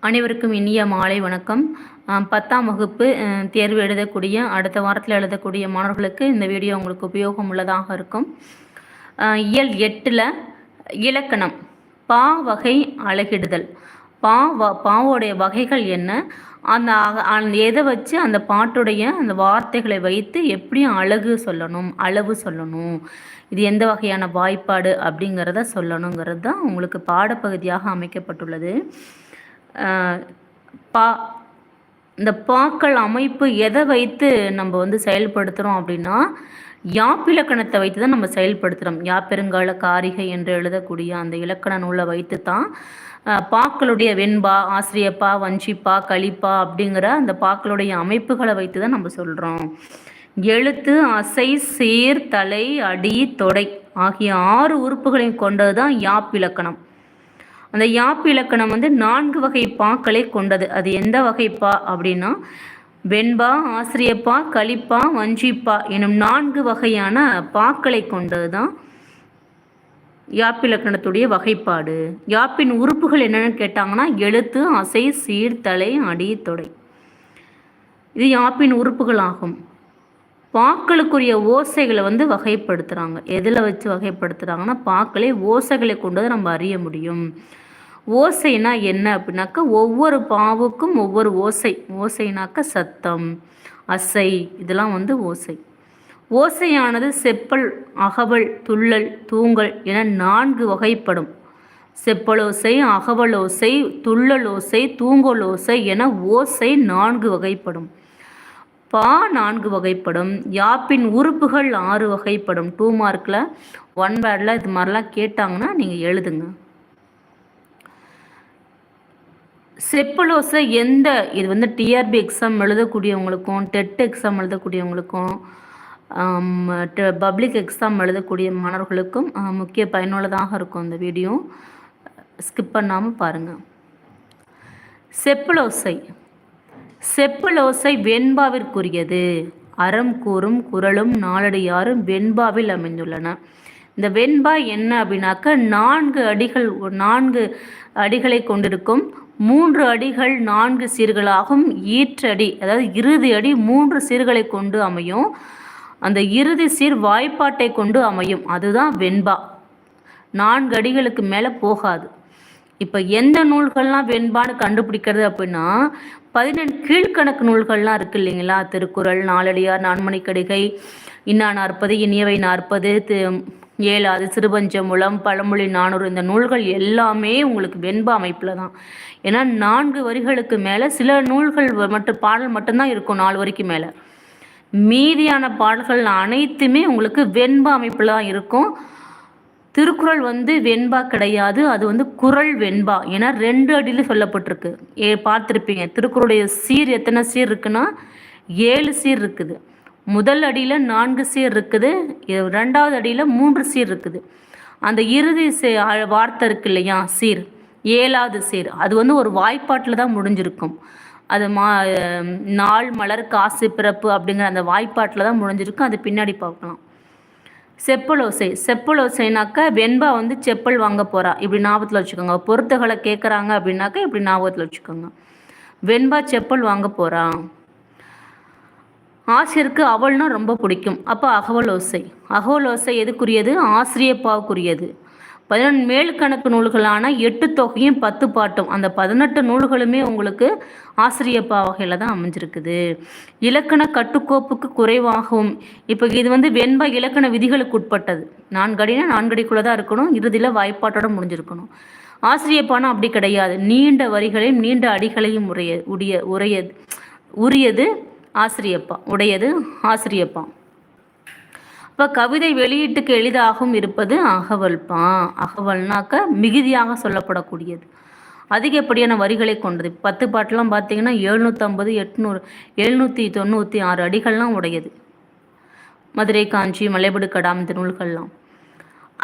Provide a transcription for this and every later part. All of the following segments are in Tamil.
அனைவருக்கும் இனிய மாலை வணக்கம். பத்தாம் வகுப்பு தேர்வு எழுதக்கூடிய அடுத்த வாரத்தில் எழுதக்கூடிய மாணவர்களுக்கு இந்த வீடியோ உங்களுக்கு உபயோகம் உள்ளதாக இருக்கும். இயல் எட்டில் இலக்கணம் பா வகை அழகிடுதல். பா வ பாவோடைய வகைகள் என்ன? அந்த அக- அந்த எதை வச்சு அந்த பாட்டுடைய அந்த வார்த்தைகளை வைத்து எப்படி அழகு சொல்லணும் அளவு சொல்லணும் இது எந்த வகையான வாய்ப்பாடு அப்படிங்கிறத சொல்லணுங்கிறது தான் உங்களுக்கு பாடப்பகுதியாக அமைக்கப்பட்டுள்ளது. பா இந்த பாக்கள் அமைப்பு எதை வைத்து நம்ம வந்து செயல்படுத்துகிறோம் அப்படின்னா யாப்பிலக்கணத்தை வைத்து தான் நம்ம செயல்படுத்துகிறோம் யாப்பெருங்கால காரிகை என்று எழுதக்கூடிய அந்த இலக்கண நூலை வைத்து தான் பாக்களுடைய வெண்பா ஆசிரியப்பா வஞ்சிப்பா களிப்பா அப்படிங்கிற அந்த பாக்களுடைய அமைப்புகளை வைத்து தான் நம்ம சொல்கிறோம் எழுத்து அசை சீர் தலை அடி தொடை ஆகிய ஆறு உறுப்புகளையும் கொண்டது தான் யாப்பிலக்கணம் அந்த யாப்பு இலக்கணம் வந்து நான்கு வகை பாக்களை கொண்டது. அது எந்த வகை பா அப்படின்னா வெண்பா ஆசிரியப்பா களிப்பா வஞ்சிப்பா எனும் நான்கு வகையான பாக்களை கொண்டது தான் யாப்பிலக்கணத்துடைய வகைப்பாடு. யாப்பின் உறுப்புகள் என்னென்னு கேட்டாங்கன்னா எழுத்து அசை சீர்தலை அடி தொடை. இது யாப்பின் உறுப்புகள் ஆகும் பாக்களுக்குரிய ஓசைகளை வந்து வகைப்படுத்துகிறாங்க எதில் வச்சு வகைப்படுத்துகிறாங்கன்னா பாக்களை ஓசைகளை கொண்டு வந்து நம்ம அறிய முடியும். ஓசைனா என்ன அப்படின்னாக்கா ஒவ்வொரு பாவுக்கும் ஒவ்வொரு ஓசை. ஓசைனாக்க சத்தம் அசை இதெல்லாம் வந்து ஓசை. ஓசையானது செப்பல் அகவல் துள்ளல் தூங்கல் என நான்கு வகைப்படும். செப்பலோசை அகவலோசை துள்ளலோசை தூங்கலோசை என ஓசை நான்கு வகைப்படும். பா நான்கு வகைப்படும். யாப்பின் உறுப்புகள் ஆறு வகைப்படும். டூ மார்க்கில் ஒன் வேர்டில் இது மாதிரிலாம் கேட்டாங்கன்னா நீங்கள் எழுதுங்க. செப்புலோஸை எந்த இது வந்து டிஆர்பி எக்ஸாம் எழுதக்கூடியவங்களுக்கும் டெட் எக்ஸாம் எழுதக்கூடியவங்களுக்கும் பப்ளிக் எக்ஸாம் எழுதக்கூடிய மாணவர்களுக்கும் முக்கிய பயனுள்ளதாக இருக்கும் இந்த வீடியோ. ஸ்கிப் பண்ணாமல் பாருங்கள் செப்புலோசை செப்பலோசை வெண்பாவிற்குரியது. அறம் கூறும் குரலும் நாலடியாரும் வெண்பாவில் அமைந்துள்ளன. இந்த வெண்பா என்ன அப்படின்னாக்க நான்கு அடிகள் நான்கு அடிகளை கொண்டிருக்கும். மூன்று அடிகள் நான்கு சீர்களாகும். ஈற்றடி அதாவது இறுதி அடி மூன்று சீர்களை கொண்டு அமையும். அந்த இறுதி சீர் வாய்ப்பாட்டை கொண்டு அமையும். அதுதான் வெண்பா. நான்கு அடிகளுக்கு மேலே போகாது. இப்போ எந்த நூல்கள்லாம் வெண்பான்னு கண்டுபிடிக்கிறது அப்படின்னா பதினெண் கீழ்க்கணக்கு நூல்கள்லாம் இருக்கு இல்லைங்களா? திருக்குறள் நாலடியார் நான்மணிக்கடிகை இன்னா நாற்பது இனியவை நாற்பது தி- ஏழாவது சிறுபஞ்சமுலம் பழமொழி நானூறு இந்த நூல்கள் எல்லாமே உங்களுக்கு வெண்ப அமைப்பில் தான். ஏன்னா நான்கு வரிகளுக்கு மேலே சில நூல்கள் மட்டும் பாடல் மட்டும்தான் இருக்கும் நாலு வரிக்கு மேலே. மீதியான பாடல்கள் அனைத்துமே உங்களுக்கு வெண்ப அமைப்பில் தான் இருக்கும். திருக்குறள் வந்து வெண்பா கிடையாது. அது வந்து குறள் வெண்பா. ஏன்னா ரெண்டு அடியில் சொல்லப்பட்டிருக்கு. ஏ பார்த்துருப்பீங்க. திருக்குறளுடைய சீர் எத்தனை சீர் இருக்குன்னா ஏழு சீர் இருக்குது. முதல் அடியில் நான்கு சீர் இருக்குது. ரெண்டாவது அடியில் மூன்று சீர் இருக்குது. அந்த இறுதி சே வார்த்தை இருக்கு இல்லையா? சீர். ஏழாவது சீர். அது வந்து ஒரு வாய்ப்பாட்டில் தான் முடிஞ்சிருக்கும். அது மா நாள் மலர் காசு பிறப்பு அப்படிங்கிற அந்த வாய்ப்பாட்டில் தான் முடிஞ்சிருக்கும். அது பின்னாடி பார்க்கலாம். செப்பலோசை செப்பலோசைனாக்கா வெண்பா வந்து செப்பல் வாங்க போறா. இப்படி ஞாபகத்தில் வச்சுக்கோங்க. பொருத்துகளை கேட்குறாங்க அப்படின்னாக்கா இப்படி ஞாபகத்தில் வச்சுக்கோங்க. வெண்பா செப்பல் வாங்க போறா. ஆசிரியருக்கு அவள்னா ரொம்ப பிடிக்கும். அப்போ அகவல் ஓசை அகவல் ஓசை எதுக்குரியது? ஆசிரியப்பாவுக்குரியது. பதினொன்று மேல் கணக்கு நூல்களான எட்டு தொகையும் பத்து பாட்டும் அந்த பதினெட்டு நூல்களுமே உங்களுக்கு ஆசிரியப்பா வகையில் தான் அமைஞ்சிருக்குது. இலக்கண கட்டுக்கோப்புக்கு குறைவாகவும் இப்போ இது வந்து வெண்பா இலக்கண விதிகளுக்கு உட்பட்டது. நான்கடினா நான்கடிக்குள்ளே தான் இருக்கணும் இறுதியில் வாய்ப்பாட்டோட முடிஞ்சிருக்கணும். ஆசிரியப்பானா அப்படி கிடையாது. நீண்ட வரிகளையும் நீண்ட அடிகளையும் உடைய உடைய உரையது உரியது ஆசிரியப்பா உடையது ஆசிரியப்பா. இப்போ கவிதை வெளியீட்டுக்கு எளிதாகவும் இருப்பது அகவல்பா. அகவல்னாக்க மிகுதியாக சொல்லப்படக்கூடியது. அதிகப்படியான வரிகளை கொண்டது? பத்து பாட்டெலாம் பார்த்தீங்கன்னா எழுநூற்றம்பது எட்நூறு எழுநூற்றி தொண்ணூற்றி ஆறு அடிகள்லாம் உடையது. மதுரை காஞ்சி மலைபடு கடாம் இந்த நூல்கள்லாம்.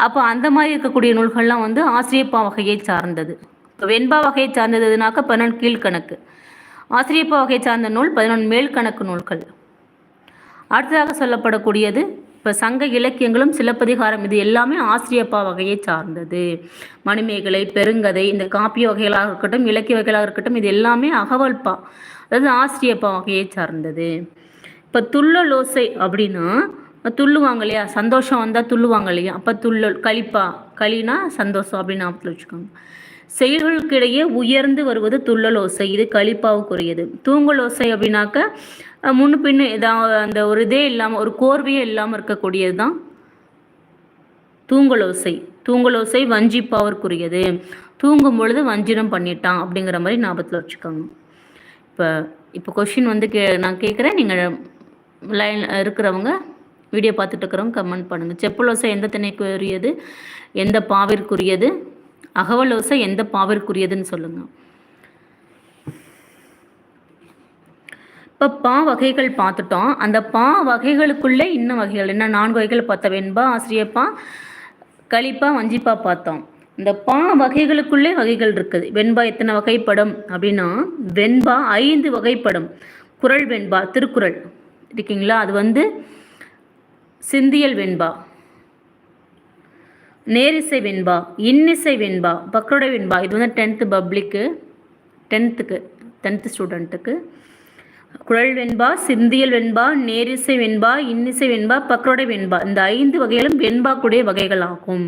அப்போ அந்த மாதிரி இருக்கக்கூடிய நூல்கள்லாம் வந்து ஆசிரியப்பா வகையை சார்ந்தது. இப்போ வெண்பா வகையை சார்ந்ததுனாக்க பதினொன்று கீழ்கணக்கு. ஆசிரியப்பா வகையை சார்ந்த நூல் பதினொன்று மேல் கணக்கு நூல்கள். அடுத்ததாக சொல்லப்படக்கூடியது இப்போ சங்க இலக்கியங்களும் சிலப்பதிகாரம் இது எல்லாமே ஆசிரியப்பா வகையை சார்ந்தது. மணிமேகலை பெருங்கதை இந்த காப்பிய வகைகளாக இருக்கட்டும் இலக்கிய வகைகளாக இருக்கட்டும் இது எல்லாமே அகவல்பா அதாவது ஆசிரியப்பா வகையை சார்ந்தது. இப்போ துள்ளலோசை அப்படின்னா துள்ளுவாங்க இல்லையா? சந்தோஷம் வந்தால் துள்ளுவாங்க இல்லையா? அப்போ துள்ளல் களிப்பா களினா சந்தோஷம் அப்படின்னு ஞாபகத்தில் வச்சுக்கோங்க. செயல்களுக்கிடையே உயர்ந்து வருவது துள்ளலோசை இது களிப்பாவுக்குரியது தூங்கலோசை அப்படின்னாக்க முன்னு பின்னு ஏதாவது அந்த ஒரு இதே இல்லாமல் ஒரு கோர்வையே இல்லாமல் இருக்கக்கூடியது தான் தூங்கலோசை. தூங்கலோசை வஞ்சிப்பாவிற்குரியது. தூங்கும் பொழுது வஞ்சினம் பண்ணிட்டான் அப்படிங்கிற மாதிரி ஞாபகத்தில் வச்சுக்கோங்க. இப்போ இப்போ கொஷின் வந்து கே நான் கேட்குறேன் நீங்கள் லைன் இருக்கிறவங்க வீடியோ பார்த்துட்டு இருக்கிறவங்க கமெண்ட் பண்ணுங்கள் செப்பலோசை எந்த திணைக்குரியது? எந்த பாவிற்குரியது? அகவலோசை எந்த பாவிற்குரியதுன்னு சொல்லுங்கள் இப்போ பா வகைகள் பார்த்துட்டோம். அந்த பா வகைகளுக்குள்ளே இன்னும் வகைகள் என்ன நான்கு வகைகள் பார்த்த வெண்பா ஆசிரியப்பா களிப்பா வஞ்சிப்பா பார்த்தோம். இந்த பா வகைகளுக்குள்ளே வகைகள் இருக்குது. வெண்பா எத்தனை வகைப்படும் அப்படின்னா வெண்பா ஐந்து வகைப்படும். குறள் வெண்பா திருக்குறள். இருக்கீங்களா? அது வந்து சிந்தியல் வெண்பா நேரிசை வெண்பா இன்னிசை வெண்பா பக்ரோட வெண்பா. இது வந்து டென்த்து பப்ளிக்கு டென்த்துக்கு டென்த்து ஸ்டூடெண்ட்டுக்கு குழல் வெண்பா சிந்தியல் வெண்பா நேரிசை வெண்பா இன்னிசை வெண்பா பக்ரோடை வெண்பா. இந்த ஐந்து வகைகளும் வெண்பாக்குடைய வகைகள் ஆகும்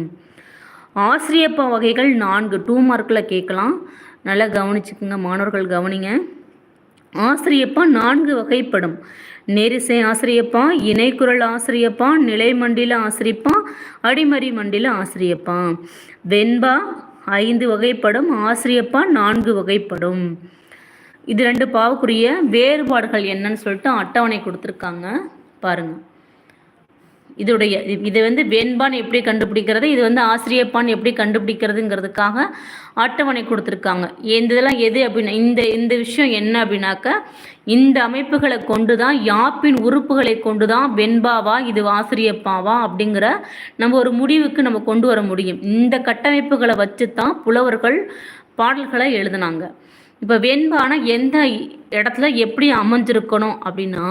ஆசிரியப்பா வகைகள் நான்கு. டூ மார்க்கில் கேட்கலாம். நல்லா கவனிச்சுக்குங்க மாணவர்கள் கவனிங்க. ஆசிரியப்பா நான்கு வகைப்படும். நேரிசை ஆசிரியப்பா இணைக்குரல் ஆசிரியப்பா நிலைமண்டில ஆசிரியப்பா அடிமறி மண்டில ஆசிரியப்பா. வெண்பா ஐந்து வகைப்படும். ஆசிரியப்பா நான்கு வகைப்படும். இது ரெண்டு பாவுக்குரிய வேறுபாடுகள் என்னன்னு சொல்லிட்டு அட்டவணை கொடுத்துருக்காங்க. பாருங்க. இதோடைய இது- இது வந்து வெண்பான் எப்படி கண்டுபிடிக்கிறது இது வந்து ஆசிரியப்பான் எப்படி கண்டுபிடிக்கிறதுங்கிறதுக்காக அட்டவணை கொடுத்துருக்காங்க. இந்த இதெல்லாம் எது அப்படின்னா இந்த இந்த விஷயம் என்ன அப்படின்னாக்க இந்த அமைப்புகளை கொண்டு தான் யாப்பின் உறுப்புகளை கொண்டு தான் வெண்பாவா இது ஆசிரியப்பாவா அப்படிங்கிற நம்ம ஒரு முடிவுக்கு நம்ம கொண்டு வர முடியும். இந்த கட்டமைப்புகளை வச்சு தான் புலவர்கள் பாடல்களை எழுதுனாங்க. இப்போ வெண்பானை எந்த இடத்துல எப்படி அமைஞ்சிருக்கணும் அப்படின்னா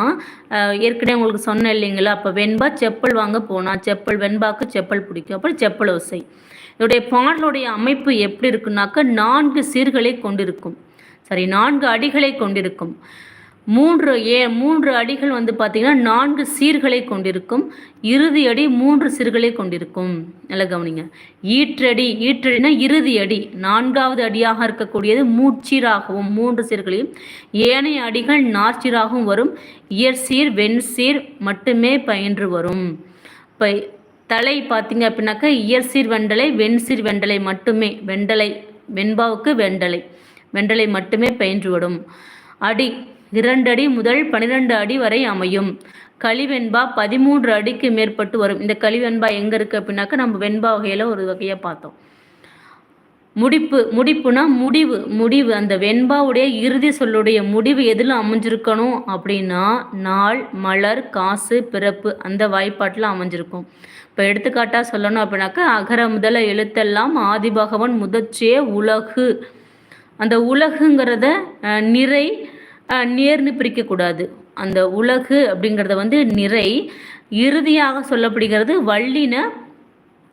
ஏற்கனவே உங்களுக்கு சொன்னேன் இல்லைங்களா? அப்போ வெண்பா செப்பல் வாங்க போனால் செப்பல் வெண்பாக்கு செப்பல் பிடிக்கும். அப்புறம் செப்பல் ஓசை. இதோடைய பாடலுடைய அமைப்பு எப்படி இருக்குன்னாக்கா நான்கு சீர்களை கொண்டிருக்கும். சரி நான்கு அடிகளை கொண்டிருக்கும். மூன்று ஏ மூன்று அடிகள் வந்து பார்த்தீங்கன்னா நான்கு சீர்களை கொண்டிருக்கும். இறுதி அடி மூன்று சீர்களை கொண்டிருக்கும். நல்லா கவனிங்க. ஈற்றடி ஈற்றடினா இறுதி அடி. நான்காவது அடியாக இருக்கக்கூடியது மூச்சீராகவும் மூன்று சீர்களையும். ஏனைய அடிகள் நாச்சீராகவும் வரும். இயற்சீர் வெண்சீர் மட்டுமே பயின்று வரும். இப்போ தலை பார்த்தீங்க அப்படின்னாக்கா இயற்சீர் வெண்டலை வெண்சீர் வெண்டலை மட்டுமே. வெண்டலை வெண்பாவுக்கு வெண்டலை வெண்டலை மட்டுமே பயின்று விடும் அடி இரண்டடி முதல் பன்னிரெண்டு அடி வரை அமையும். களிவெண்பா பதிமூன்று அடிக்கு மேற்பட்டு வரும். இந்த களிவெண்பா எங்கே இருக்குது அப்படின்னாக்கா நம்ம வெண்பா வகையில் ஒரு வகையாக பார்த்தோம். முடிப்பு முடிப்புனா முடிவு முடிவு. அந்த வெண்பாவுடைய இறுதி சொல்லுடைய முடிவு எதில் அமைஞ்சிருக்கணும் அப்படின்னா நாள் மலர் காசு பிறப்பு அந்த வாய்ப்பாட்டில் அமைஞ்சிருக்கும். இப்போ எடுத்துக்காட்டாக சொல்லணும் அப்படின்னாக்கா அகர முதல எழுத்தெல்லாம் ஆதிபகவன் முதற்றே உலகு. அந்த உலகுங்கிறத நிறை நேர்னு பிரிக்கக்கூடாது. அந்த உலகு அப்படிங்கிறத வந்து நிறை இறுதியாக சொல்லப்படுகிறது வள்ளின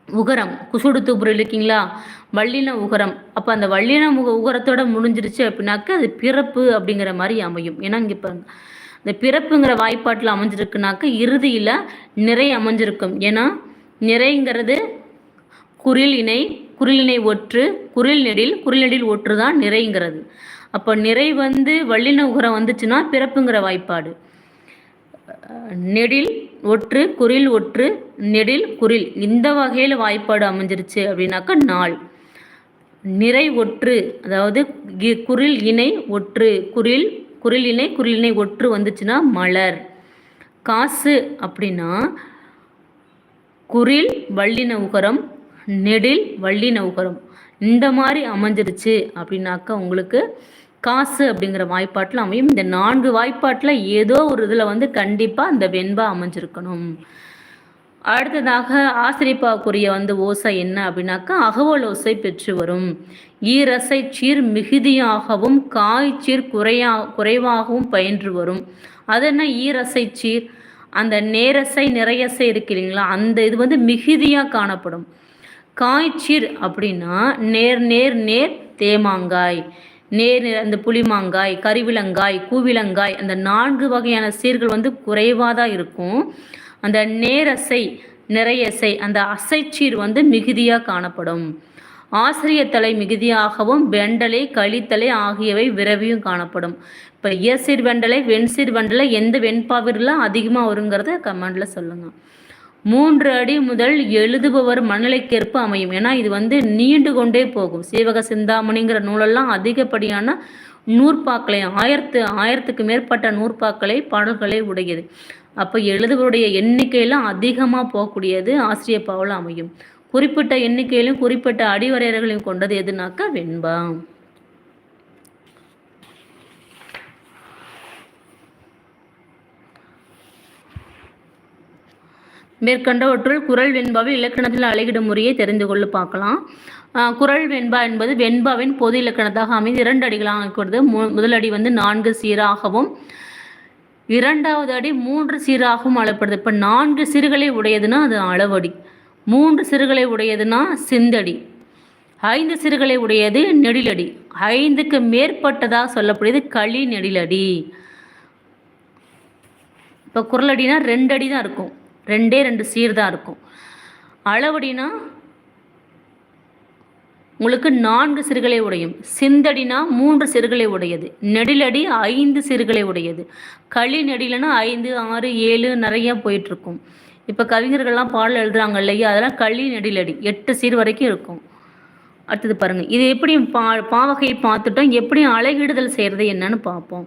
உகரம். குசுடு இருக்கீங்களா வள்ளின உகரம். அப்போ அந்த வள்ளின முக உகரத்தோட முடிஞ்சிருச்சு அப்படின்னாக்க அது பிறப்பு அப்படிங்கிற மாதிரி அமையும். ஏன்னா இங்கே இப்போ இந்த பிறப்புங்கிற வாய்ப்பாட்டில் அமைஞ்சிருக்குனாக்க இறுதியில் நிறை அமைஞ்சிருக்கும். ஏன்னா நிறைங்கிறது குரில் இணை குரில் இணை ஒற்று குரில் நெடில் குரில் நெடில் ஒற்று தான் நிறைங்கிறது. அப்போ நிறை வந்து வள்ளின உகரம் வந்துச்சுன்னா பிறப்புங்கிற வாய்ப்பாடு. நெடில் ஒற்று குரில் ஒற்று நெடில் குரில். இந்த வகையில் வாய்ப்பாடு அமைஞ்சிருச்சு அப்படின்னாக்கா நாள். நிறை ஒற்று அதாவது கி- குரில் இணை ஒற்று குரில் குரில் இணை குரில் இணை ஒற்று வந்துச்சுன்னா மலர். காசு அப்படின்னா குரில் வள்ளின உகரம் நெடில் வள்ளின உகரம். இந்த மாதிரி அமைஞ்சிருச்சு அப்படின்னாக்கா உங்களுக்கு காசு அப்படிங்கிற வாய்ப்பாட்டில் அமையும். இந்த நான்கு வாய்ப்பாட்டில் ஏதோ ஒரு இதில் வந்து கண்டிப்பாக அந்த வெண்பா அமைஞ்சிருக்கணும். அடுத்ததாக ஆசிரிப்பாக்குரிய வந்து ஓசை என்ன அப்படின்னாக்கா அகவல் ஓசை பெற்று வரும். ஈரசை சீர் மிகுதியாகவும் காய்ச்சீர் குறையா குறைவாகவும் பயின்று வரும். அது என்ன? ஈரசை சீர். அந்த நேரசை நிறையசை இருக்கு இல்லைங்களா? அந்த இது வந்து மிகுதியாக காணப்படும். காய்ச்சீர் அப்படின்னா நேர் நேர் நேர் தேமாங்காய். நேர் அந்த புளிமாங்காய் கருவிலங்காய் கூவிலங்காய் அந்த நான்கு வகையான சீர்கள் வந்து குறைவாக தான் இருக்கும். அந்த நேரசை நிறையசை அந்த அசைச்சீர் வந்து மிகுதியாக காணப்படும். ஆசிரியத்தலை மிகுதியாகவும் வெண்டலை கழித்தலை ஆகியவை விரவியும் காணப்படும். இப்போ இயற்சீர் வெண்டலை வெண்சீர் வெண்டலை எந்த வெண்பாவிரில் அதிகமாக வருங்கிறத கமெண்டில் சொல்லுங்கள் மூன்று அடி முதல் எழுதுபவர் மனநிலைக்கேற்ப அமையும். ஏன்னா இது வந்து நீண்டு கொண்டே போகும். சீவக சிந்தாமணிங்கிற நூலெல்லாம் அதிகப்படியான நூற்பாக்களை ஆயிரத்து ஆயிரத்துக்கு மேற்பட்ட நூற்பாக்களை பாடல்களை உடையது. அப்போ எழுதுவருடைய எண்ணிக்கையெல்லாம் அதிகமாக போகக்கூடியது ஆசிரியர் பாவல அமையும். குறிப்பிட்ட எண்ணிக்கையிலும் குறிப்பிட்ட அடிவரையர்களையும் கொண்டது எதுனாக்கா வெண்பா. மேற்கண்டவற்றுள் குரல் வெண்பாவை இலக்கணத்தில் அழகிடும் முறையை தெரிந்து கொள்ள பார்க்கலாம். குரல் வெண்பா என்பது வெண்பாவின் பொது இலக்கணத்தாக அமைந்து இரண்டு அடிகளாக இருக்கிறது மு- முதல் அடி வந்து நான்கு சீராகவும் இரண்டாவது அடி மூன்று சீராகவும் அளப்படுது. இப்போ நான்கு சிறுகளை உடையதுன்னா அது அளவடி. மூன்று சிறுகளை உடையதுன்னா சிந்தடி. ஐந்து சிறுகளை உடையது நெடிலடி. ஐந்துக்கு மேற்பட்டதாக சொல்லக்கூடியது களி நெடிலடி. இப்போ குரலடினா ரெண்டு அடி தான் இருக்கும். ரெண்டே ரெண்டு சீர் தான் இருக்கும். அளவடினா உங்களுக்கு நான்கு சிறுகளை உடையும். சிந்தடினா மூன்று சிறுகளை உடையது. நெடிலடி ஐந்து சிறுகளை உடையது. களி நெடிலனா ஐந்து ஆறு ஏழு நிறைய போயிட்டுருக்கும். இப்போ கவிஞர்கள்லாம் பாடல் எழுதுறாங்க இல்லையா? அதெல்லாம் களி நெடிலடி எட்டு சீர் வரைக்கும் இருக்கும். அடுத்தது பாருங்கள் இது எப்படி பா பாவகையை பார்த்துட்டோம். எப்படி அழகிடுதல் செய்கிறது என்னன்னு பார்ப்போம்.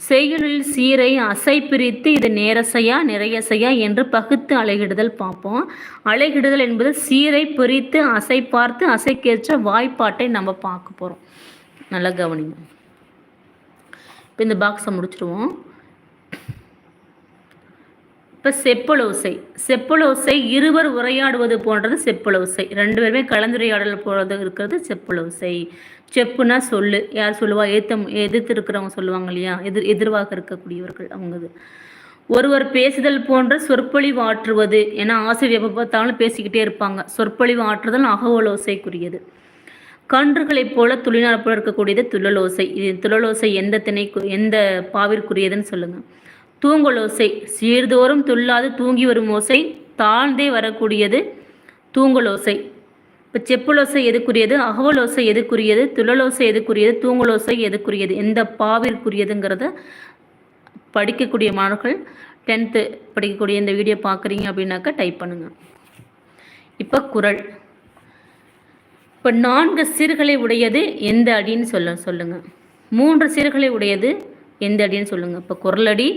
செய்யுளில் சீரை அசை பிரித்து இது நேரசையா நிறையசையா என்று பகுத்து அலைகிடுதல் பார்ப்போம். அலைகிடுதல் என்பது சீரை பிரித்து அசை பார்த்து அசைக்கேற்ற வாய்ப்பாட்டை நம்ம பார்க்க போகிறோம் நல்லா கவனிங்க. இப்போ இந்த பாக்ஸை முடிச்சிடுவோம் இப்போ செப்பலோசை. செப்பலோசை இருவர் உரையாடுவது போன்றது செப்பலோசை. ரெண்டு பேருமே கலந்துரையாடல் போகிறது இருக்கிறது செப்பலோசை. ஸ்டெப்புனா சொல்லு. யார் சொல்லுவா? ஏத்த எதிர்த்து இருக்கிறவங்க சொல்லுவாங்க இல்லையா? எதிர் எதிர்வாக இருக்கக்கூடியவர்கள் அவங்க ஒருவர் பேசுதல் போன்ற சொற்பொழிவு ஆற்றுவது. ஏன்னா ஆசிரியர் எப்போ பார்த்தாலும் பேசிக்கிட்டே இருப்பாங்க. சொற்பொழிவு ஆற்றுதல் அகவலோசைக்குரியது கன்றுகளைப் போல துளிநார் போல இருக்கக்கூடியது துள்ளலோசை. இது துளலோசை எந்த திணை எந்த பாவிற்குரியதுன்னு சொல்லுங்க. தூங்கலோசை. சீர்தோறும் துள்ளாது தூங்கி வரும் ஓசை தாழ்ந்தே வரக்கூடியது தூங்கலோசை. இப்போ செப்புலோசை எதுக்குரியது? அகவலோசை எதுக்குரியது? துளலோசை எதுக்குரியது? தூங்கலோசை எதுக்குரியது? எந்த பாவிற்குரியதுங்கிறத படிக்கக்கூடிய மாணவர்கள் டென்த்து படிக்கக்கூடிய இந்த வீடியோ பார்க்குறீங்க அப்படின்னாக்கா டைப் பண்ணுங்கள் இப்போ குரல். இப்போ நான்கு சீர்களை உடையது எந்த அடின்னு சொல்ல சொல்லுங்கள் மூன்று சீர்களை உடையது எந்த அடின்னு சொல்லுங்கள் இப்போ குரலடி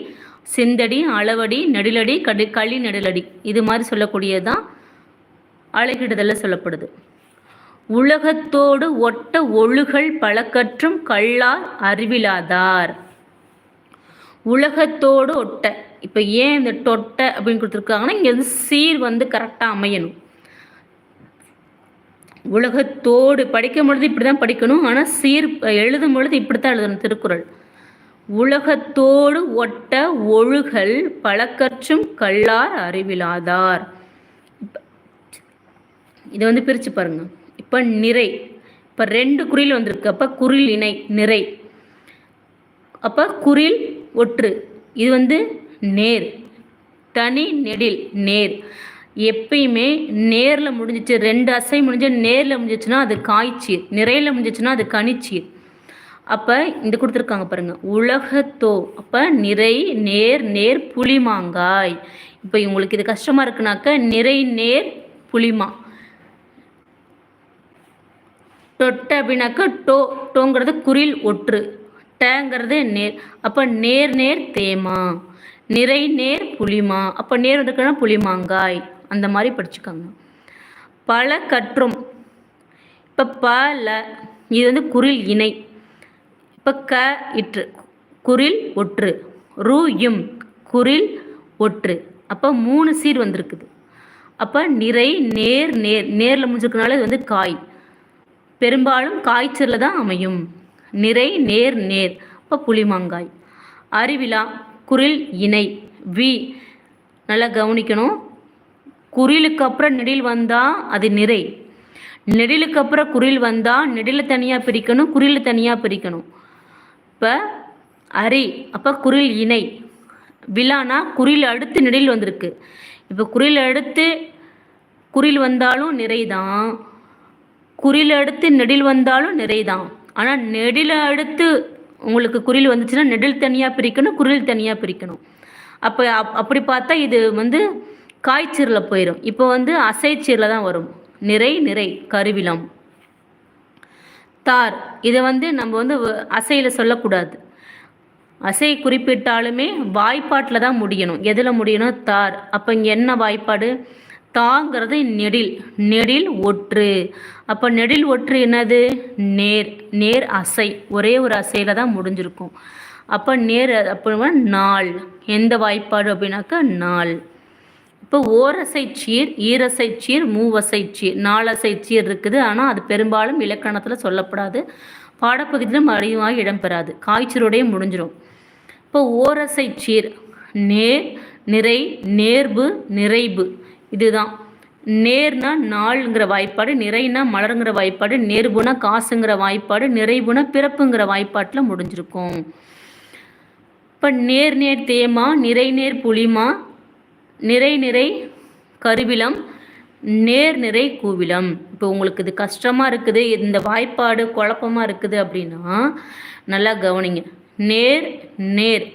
சிந்தடி அளவடி நெடிலடி கடி களி நெடிலடி. இது மாதிரி சொல்லக்கூடியது தான் அழகிடுதலில் சொல்லப்படுது. உலகத்தோடு ஒட்ட ஒழுகல் பழக்கற்றும் கள்ளார் அறிவிலாதார். உலகத்தோடு ஒட்ட இப்போ ஏன் இந்த தொட்டை அப்படின்னு கொடுத்துருக்காங்கன்னா இங்கே வந்து சீர் வந்து கரெக்டாக அமையணும். உலகத்தோடு படிக்கும் பொழுது இப்படி தான் படிக்கணும் ஆனால் சீர் எழுதும் பொழுது இப்படி தான் எழுதணும் திருக்குறள். உலகத்தோடு ஒட்ட ஒழுகல் பழக்கற்றும் கள்ளார் அறிவிலாதார். இதை வந்து பிரித்து பாருங்க. இப்போ நிறை. இப்போ ரெண்டு குறில் வந்திருக்கு. அப்போ குரில் இணை நிறை. அப்போ குரில் ஒற்று. இது வந்து நேர். தனி நெடில் நேர். எப்பயுமே நேரில் முடிஞ்சிச்சு. ரெண்டு அசை முடிஞ்சு நேரில் முடிஞ்சிச்சுன்னா அது காய்ச்சீர். நிறையில் முடிஞ்சிச்சுன்னா அது கனிச்சீர். அப்போ இந்த கொடுத்துருக்காங்க பாருங்க. உலகத்தோ. அப்போ நிறை நேர் நேர் புளிமாங்காய். இப்போ இவங்களுக்கு இது கஷ்டமாக இருக்குனாக்க நிறை நேர் புளிமா. தொட்ட அப்படின்னாக்கா டோ டோங்கிறது குரில் ஒற்று. டேங்கிறது நேர். அப்போ நேர் நேர் தேமா. நிறை நேர் புளிமா அப்போ நேர் இருக்குன்னா புளிமாங்காய் அந்த மாதிரி படிச்சுக்கோங்க. பல கற்றும். இப்போ பல. இது வந்து குரில் இணை. இப்போ க இற்று. குரில் ஒற்று. ரூ இம் குரில் ஒற்று. அப்போ மூணு சீர் வந்திருக்குது. அப்போ நிறை நேர் நேர். நேரில் முடிஞ்சிருக்கனால இது வந்து காய். பெரும்பாலும் காய்ச்சலில் தான் அமையும். நிறை நேர் நேர். இப்போ புளிமாங்காய் அறிவிலா குரில் இணை. வி. நல்லா கவனிக்கணும். குறிலுக்கு அப்புறம் நெடில் வந்தால் அது நிறை. நெடிலுக்கு அப்புறம் குறில் வந்தால் நெடில தனியாக பிரிக்கணும் குரில் தனியாக பிரிக்கணும். இப்போ அரி அப்போ குரில் இணை. விழானா குரில் அடுத்து நெடில் வந்திருக்கு. இப்போ குரில் அடுத்து குறில் வந்தாலும் நிறை தான். குறில் அடுத்து நெடில் வந்தாலும் நிறை தான் ஆனால் நெடில் அடுத்து உங்களுக்கு குறில் வந்துச்சுன்னா நெடில் தனியாக பிரிக்கணும் குரில் தனியாக பிரிக்கணும். அப்போ அப் அப்படி பார்த்தா இது வந்து காய்ச்சீரில் போயிடும் இப்போ வந்து அசைச்சீரில் தான் வரும். நிறை நிறை கருவிலம் தார். இதை வந்து நம்ம வந்து அசையில் சொல்லக்கூடாது. அசை குறிப்பிட்டாலுமே வாய்ப்பாட்டில் தான் முடியணும். எதில் முடியணும்? தார். அப்போ இங்கே என்ன வாய்ப்பாடு? தாங்கிறது நெடில். நெடில் ஒற்று. அப்போ நெடில் ஒற்று என்னது? நேர். நேர் அசை. ஒரே ஒரு அசையில் தான் முடிஞ்சிருக்கும். அப்போ நேர் அப்போ நாள். எந்த வாய்ப்பாடு அப்படின்னாக்கா நாள். இப்போ ஓரசை சீர் ஈரசை சீர் மூவசை சீர். நாலசை சீர் இருக்குது. ஆனால் அது பெரும்பாலும் இலக்கணத்தில் சொல்லப்படாது. பாடப்பகுதியிலும் அதிகமாக இடம்பெறாது. காய்ச்சலோடையே முடிஞ்சிடும் இப்போ ஓரசை சீர். நேர் நிறை நேர்வு நிறைவு இதுதான். நேர்னா நாள்ங்கிற வாய்ப்பாடு நிறைனா மலருங்கிற வாய்ப்பாடு நேர்புனா காசுங்கிற வாய்ப்பாடு நிறைவுனா பிறப்புங்கிற வாய்ப்பாட்டில் முடிஞ்சிருக்கும். இப்போ நேர் நேர் தேமா நிறை நேர் புளிமா நிறை நிறை கருவிலம் நேர் நிறை கூவிலம். இப்போ உங்களுக்கு இது கஷ்டமாக இருக்குது இந்த வாய்ப்பாடு குழப்பமாக இருக்குது அப்படின்னா நல்லா கவனிங்க. நேர் நேர்.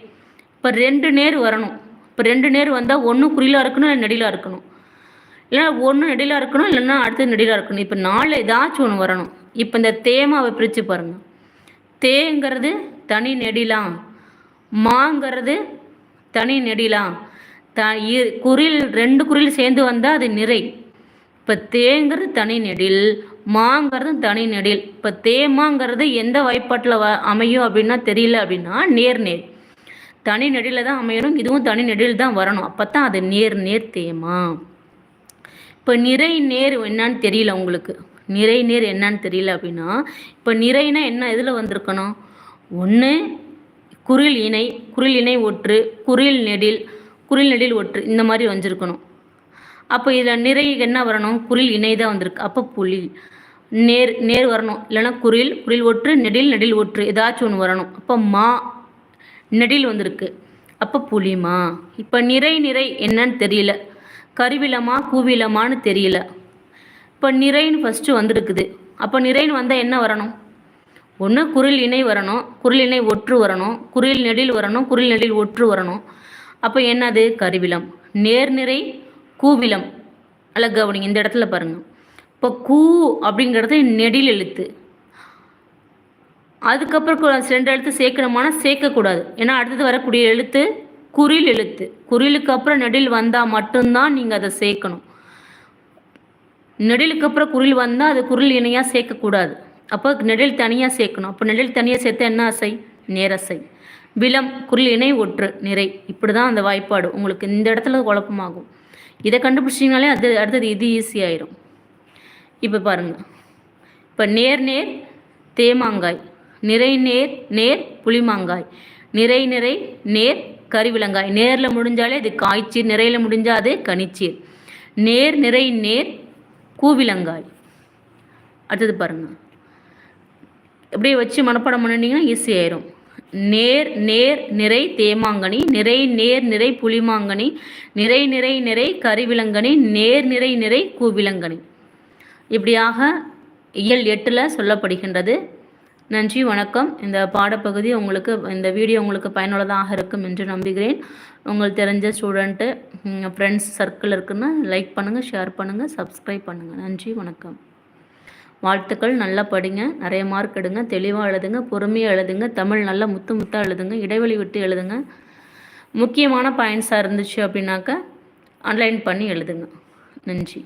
இப்போ ரெண்டு நேர் வரணும். இப்போ ரெண்டு நேர் வந்தால் ஒன்று குறிலாக இருக்கணும் இல்லை நெடிலாக இருக்கணும். இல்லைன்னா ஒன்று நெடிலாக இருக்கணும் இல்லைன்னா அடுத்து நெடிலாக இருக்கணும். இப்போ நாலு ஏதாச்சும் ஒன்று வரணும். இப்போ இந்த தேமாவை பிரித்து பாருங்கள் தேங்கிறது தனி நெடிலாம். மாங்கிறது தனி நெடிலாம். த குரில் ரெண்டு குரில் சேர்ந்து வந்தால் அது நிறை. இப்போ தேங்கிறது தனி நெடில் மாங்கிறது தனி நெடில். இப்போ தேமாங்கிறது எந்த வாய்ப்பாட்டில் வ அமையும் அப்படின்னா தெரியல அப்படின்னா நேர் நேர். தனி நெடியில் தான் அமையணும் இதுவும் தனி நெடில் தான் வரணும். அப்போ தான் அது நேர் நேர் தேமா. இப்போ நிறை நேர் என்னான்னு தெரியல உங்களுக்கு. நிறை நேர் என்னான்னு தெரியல அப்படின்னா இப்போ நிறைனா என்ன எதில் வந்திருக்கணும்? ஒன்று குரில் இணை குரில் இணை ஒற்று குரில் நெடில் குரில் நெடில் ஒற்று இந்த மாதிரி வந்திருக்கணும். அப்போ இதில் நிறை என்ன வரணும்? குரில் இணை தான் வந்திருக்கு. அப்போ புலி நேர் நேர் வரணும். இல்லைன்னா குரில் குரில் ஒற்று நெடில் நெடில் ஒற்று ஏதாச்சும் ஒன்று வரணும். அப்போ மா நெடில் வந்திருக்கு. அப்போ புலிமா இப்போ நிறை நிறை என்னன்னு தெரியல. கருவிலமா கூவிலமான்னு தெரியல. இப்போ நிறைன்னு ஃபஸ்ட்டு வந்துருக்குது. அப்போ நிறைன்னு வந்தால் என்ன வரணும்? ஒன்று குரில் இணை வரணும் குரில் இணை ஒற்று வரணும் குரில் நெடில் வரணும் குரில் நெடில் ஒற்று வரணும். அப்போ என்னது? கருவிலம். நேர்நிறை கூவிலம். அழகு கவனிங்க இந்த இடத்துல பாருங்கள் இப்போ கூ அப்படிங்கிறது நெடில் எழுத்து. அதுக்கப்புறம் ரெண்டு எழுத்து சேர்க்கணுமானா சேர்க்கக்கூடாது. ஏன்னா அடுத்தது வரக்கூடிய எழுத்து குறில் எழுத்து குறிலுக்கு அப்புறம் நெடில் வந்தால் மட்டும்தான் நீங்கள் அதை சேர்க்கணும். நெடிலுக்கு அப்புறம் குரில் வந்தால் அது குரில் இணையாக சேர்க்கக்கூடாது. அப்போ நெடில் தனியாக சேர்க்கணும். அப்போ நெடில் தனியாக சேர்த்தா என்ன அசை? நேரசை. விலம் குரில் இணை ஒற்று நிறை. இப்படி தான் அந்த வாய்ப்பாடு உங்களுக்கு இந்த இடத்துல குழப்பமாகும். இதை கண்டுபிடிச்சிங்கனாலே அது அடுத்தது இது ஈஸியாயிரும் இப்போ பாருங்கள் இப்போ நேர் நேர் தேமாங்காய். நிறை நேர் நேர் புளிமாங்காய். நிறை நிறை நேர் கறிவிலங்காய் நேரில் முடிஞ்சாலே இது காய்ச்சீர் நிறையில் முடிஞ்சால் அது கனிச்சீர். நேர் நிறை நேர் கூவிலங்காய். அடுத்தது பாருங்கள் எப்படியே வச்சு மனப்பாடம் பண்ணிட்டீங்கன்னா ஈஸி ஆயிரும். நேர் நேர் நிறை தேமாங்கனி நிறை நேர் நிறை புளிமாங்கனி நிறை நிறை நிறை கரிவிலங்கனி நேர் நிறை நிறை கூவிலங்கனி. இப்படியாக இயல் எட்டில் சொல்லப்படுகின்றது. நன்றி வணக்கம். இந்த பாடப்பகுதி உங்களுக்கு இந்த வீடியோ உங்களுக்கு பயனுள்ளதாக இருக்கும் என்று நம்புகிறேன். உங்களுக்கு தெரிஞ்ச ஸ்டூடெண்ட்டு ஃப்ரெண்ட்ஸ் சர்க்கிள் இருக்குன்னா லைக் பண்ணுங்கள் ஷேர் பண்ணுங்கள் சப்ஸ்கிரைப் பண்ணுங்கள் நன்றி வணக்கம். வாழ்த்துக்கள் நல்லா படிங்க நிறைய மார்க் எடுங்க தெளிவாக எழுதுங்க பொறுமையாக எழுதுங்க தமிழ் நல்லா முத்து முத்தாக எழுதுங்க இடைவெளி விட்டு எழுதுங்க. முக்கியமான பாயிண்ட்ஸாக இருந்துச்சு அப்படின்னாக்கா ஆன்லைன் பண்ணி எழுதுங்க. நன்றி.